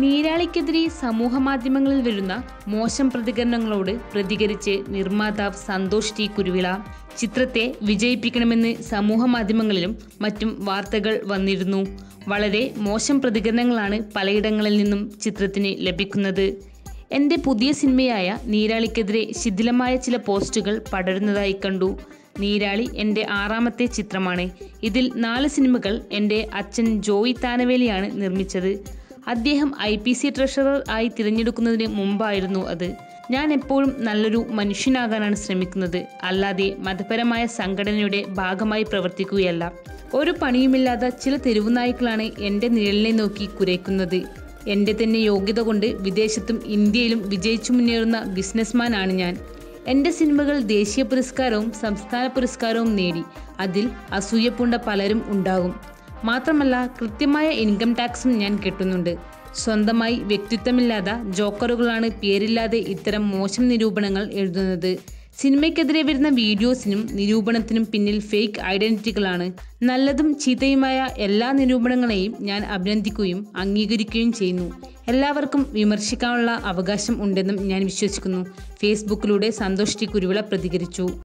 നീരാളിക്കെതിരെ സമൂഹ മാധ്യമങ്ങളിൽ വരുന്ന മോശം പ്രതികരണങ്ങളോട് പ്രതികരിച്ച് നിർമ്മാതാവ് സന്തോഷ് ടി കുരുവിള. ചിത്രത്തെ വിജയിപ്പിക്കണമെന്ന് സമൂഹ മാധ്യമങ്ങളിലും മറ്റും വാർത്തകൾ വന്നിരുന്നു. വളരെ മോശം പ്രതികരണങ്ങളാണ് പലയിടങ്ങളിൽ നിന്നും ചിത്രത്തിന് ലഭിക്കുന്നത്. എന്റെ പുതിയ സിനിമയായ നീരാളിക്കെതിരെ ശിഥിലമായ ചില പോസ്റ്റുകൾ പടരുന്നതായി കണ്ടു. നീരാളി എന്റെ ആറാമത്തെ ചിത്രമാണ്. ഇതിൽ നാല് സിനിമകൾ എന്റെ അച്ഛൻ ജോയി താനവേലിയാണ് നിർമ്മിച്ചത്. അദ്ദേഹം ഐ പി സി ട്രഷറർ ആയി തിരഞ്ഞെടുക്കുന്നതിന് മുമ്പായിരുന്നു അത്. ഞാൻ എപ്പോഴും നല്ലൊരു മനുഷ്യനാകാനാണ് ശ്രമിക്കുന്നത്. അല്ലാതെ മതപരമായ സംഘടനയുടെ ഭാഗമായി പ്രവർത്തിക്കുകയല്ല. ഒരു പണിയുമില്ലാത്ത ചില തെരുവുനായ്ക്കളാണ് എന്റെ നിഴലിനെ നോക്കി കുരയ്ക്കുന്നത്. എന്റെ തന്നെ യോഗ്യത കൊണ്ട് വിദേശത്തും ഇന്ത്യയിലും വിജയിച്ചു മുന്നേറുന്ന ബിസിനസ്മാനാണ് ഞാൻ. എന്റെ സിനിമകൾ ദേശീയ പുരസ്കാരവും സംസ്ഥാന പുരസ്കാരവും നേടി. അതിൽ അസൂയപ്പുണ്ട പലരും ഉണ്ടാകും. മാത്രമല്ല കൃത്യമായ ഇൻകം ടാക്സും ഞാൻ കിട്ടുന്നുണ്ട്. സ്വന്തമായി വ്യക്തിത്വമില്ലാത്ത ജോക്കറുകളാണ് പേരില്ലാതെ ഇത്തരം മോശം നിരൂപണങ്ങൾ എഴുതുന്നത്. സിനിമയ്ക്കെതിരെ വരുന്ന വീഡിയോസിനും നിരൂപണത്തിനും പിന്നിൽ ഫേക്ക് ഐഡന്റിറ്റികളാണ് നല്ലതും ചീത്തയുമായ എല്ലാ നിരൂപണങ്ങളെയും ഞാൻ അഭിനന്ദിക്കുകയും അംഗീകരിക്കുകയും ചെയ്യുന്നു. എല്ലാവർക്കും വിമർശിക്കാനുള്ള അവകാശം ഉണ്ടെന്നും ഞാൻ വിശ്വസിക്കുന്നു. ഫേസ്ബുക്കിലൂടെ സന്തോഷ് ടി കുരുവിള പ്രതികരിച്ചു.